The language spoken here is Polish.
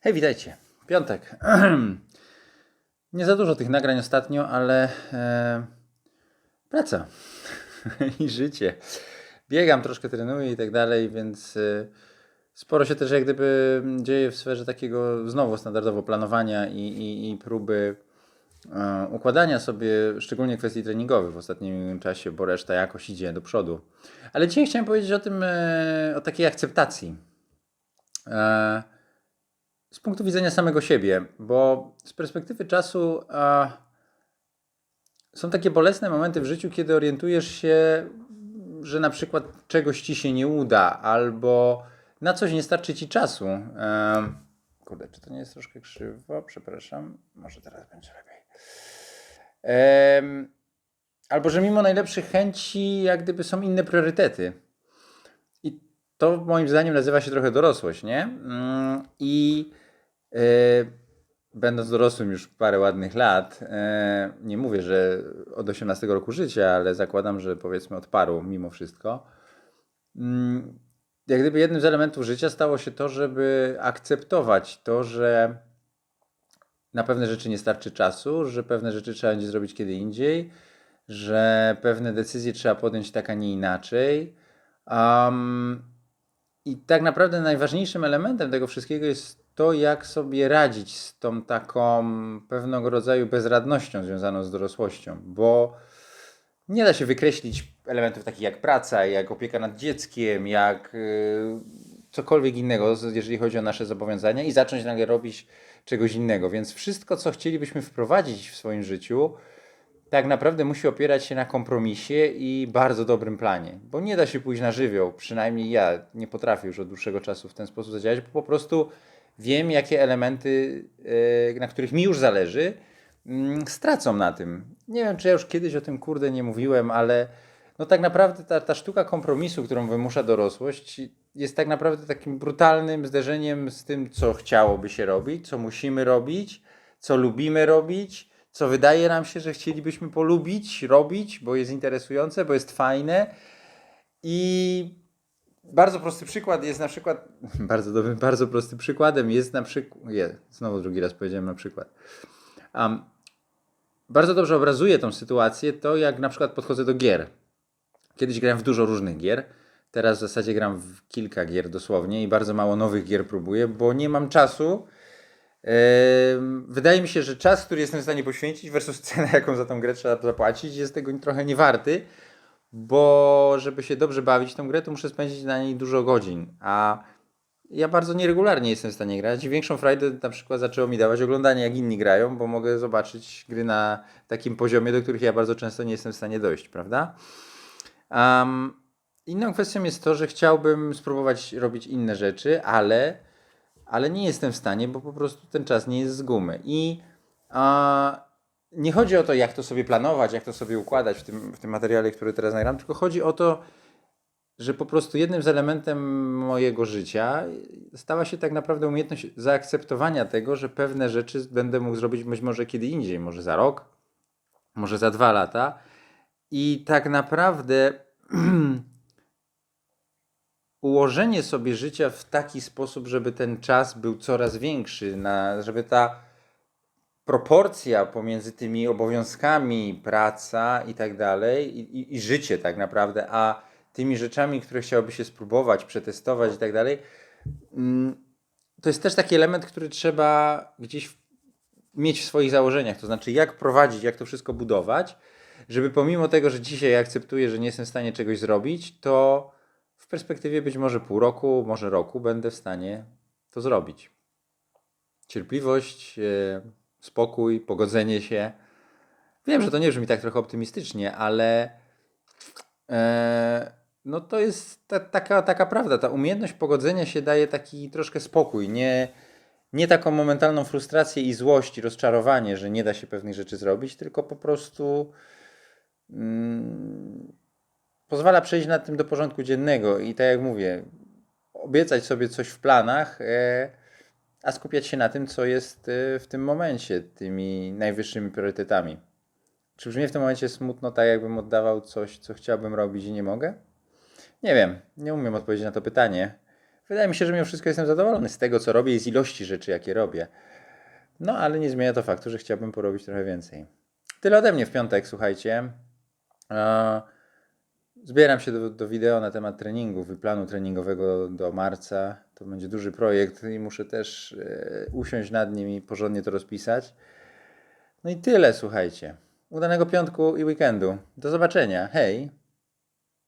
Hej, witajcie. Piątek. Nie za dużo tych nagrań ostatnio, ale e, praca i życie. Biegam, troszkę trenuję i tak dalej, więc e, sporo się też jak gdyby dzieje w sferze takiego znowu standardowo planowania i, i, i próby e, układania sobie, szczególnie kwestii treningowych w ostatnim czasie, bo reszta jakoś idzie do przodu. Ale dzisiaj chciałem powiedzieć o tym, e, o takiej akceptacji. E, z punktu widzenia samego siebie, bo z perspektywy czasu a, są takie bolesne momenty w życiu, kiedy orientujesz się, że na przykład czegoś ci się nie uda, albo na coś nie starczy ci czasu. E, kurde, czy to nie jest troszkę krzywo? Przepraszam, może teraz będzie lepiej. Em, albo że mimo najlepszych chęci, jak gdyby są inne priorytety. I to moim zdaniem nazywa się trochę dorosłość, nie? Mm, I e, będąc dorosłym już parę ładnych lat, e, nie mówię, że od 18 roku życia, ale zakładam, że powiedzmy od paru mimo wszystko. Mm, jak gdyby jednym z elementów życia stało się to, żeby akceptować to, że na pewne rzeczy nie starczy czasu, że pewne rzeczy trzeba będzie zrobić kiedy indziej, że pewne decyzje trzeba podjąć tak, a nie inaczej. Um, I tak naprawdę najważniejszym elementem tego wszystkiego jest to, jak sobie radzić z tą taką pewnego rodzaju bezradnością związaną z dorosłością, bo nie da się wykreślić elementów takich jak praca, jak opieka nad dzieckiem, jak y, cokolwiek innego, jeżeli chodzi o nasze zobowiązania i zacząć nagle robić czegoś innego. Więc wszystko, co chcielibyśmy wprowadzić w swoim życiu, tak naprawdę musi opierać się na kompromisie i bardzo dobrym planie, bo nie da się pójść na żywioł, przynajmniej ja nie potrafię już od dłuższego czasu w ten sposób zadziałać, bo po prostu wiem, jakie elementy, e, na których mi już zależy, mm, stracą na tym. Nie wiem, czy ja już kiedyś o tym kurde nie mówiłem, ale no tak naprawdę ta, ta sztuka kompromisu, którą wymusza dorosłość, jest tak naprawdę takim brutalnym zderzeniem z tym, co chciałoby się robić, co musimy robić, co lubimy robić, co wydaje nam się, że chcielibyśmy polubić, robić, bo jest interesujące, bo jest fajne. I bardzo prosty przykład jest na przykład, bardzo dobry, bardzo prosty przykładem jest na przykład, znowu drugi raz powiedziałem na przykład. Um, bardzo dobrze obrazuje tą sytuację to, jak na przykład podchodzę do gier. Kiedyś grałem w dużo różnych gier, teraz w zasadzie gram w kilka gier dosłownie i bardzo mało nowych gier próbuję, bo nie mam czasu. Ehm, Wydaje mi się, że czas, który jestem w stanie poświęcić versus cenę, jaką za tą grę trzeba zapłacić, jest tego trochę niewarty, bo żeby się dobrze bawić tą grę, to muszę spędzić na niej dużo godzin, a ja bardzo nieregularnie jestem w stanie grać większą frajdę na przykład zaczęło mi dawać oglądanie jak inni grają, bo mogę zobaczyć gry na takim poziomie, do których ja bardzo często nie jestem w stanie dojść, prawda? Um, inną kwestią jest to, że chciałbym spróbować robić inne rzeczy, ale, ale nie jestem w stanie, bo po prostu ten czas nie jest z gumy. I nie chodzi o to, jak to sobie planować, jak to sobie układać w tym, w tym materiale, który teraz nagram, tylko chodzi o to, że po prostu jednym z elementem mojego życia stała się tak naprawdę umiejętność zaakceptowania tego, że pewne rzeczy będę mógł zrobić być może kiedy indziej, może za rok, może za dwa lata. I tak naprawdę ułożenie sobie życia w taki sposób, żeby ten czas był coraz większy, na, żeby ta proporcja pomiędzy tymi obowiązkami, praca i tak dalej, i, i, i życie tak naprawdę, a tymi rzeczami, które chciałoby się spróbować, przetestować i tak dalej, mm, to jest też taki element, który trzeba gdzieś mieć w swoich założeniach. To znaczy, jak prowadzić, jak to wszystko budować, żeby pomimo tego, że dzisiaj akceptuję, że nie jestem w stanie czegoś zrobić, to w perspektywie być może pół roku, może roku będę w stanie to zrobić. Cierpliwość, e, spokój, pogodzenie się. Wiem, że to nie brzmi tak trochę optymistycznie, ale e, no to jest ta, taka, taka prawda. Ta umiejętność pogodzenia się daje taki troszkę spokój. Nie, nie taką momentalną frustrację i złość i rozczarowanie, że nie da się pewnych rzeczy zrobić, tylko po prostu mm, pozwala przejść nad tym do porządku dziennego i tak jak mówię, obiecać sobie coś w planach, e, a skupiać się na tym, co jest e, w tym momencie, tymi najwyższymi priorytetami. Czy brzmi w tym momencie smutno, tak jakbym oddawał coś, co chciałbym robić i nie mogę? Nie wiem, nie umiem odpowiedzieć na to pytanie. wydaje mi się, że mimo wszystko jestem zadowolony z tego, co robię i z ilości rzeczy, jakie robię. No, ale nie zmienia to faktu, że chciałbym porobić trochę więcej. Tyle ode mnie w piątek, słuchajcie. E, Zbieram się do, do wideo na temat treningów i planu treningowego do marca. To będzie duży projekt i muszę też e, usiąść nad nim i porządnie to rozpisać. No i tyle, słuchajcie. Udanego piątku i weekendu. Do zobaczenia. Hej!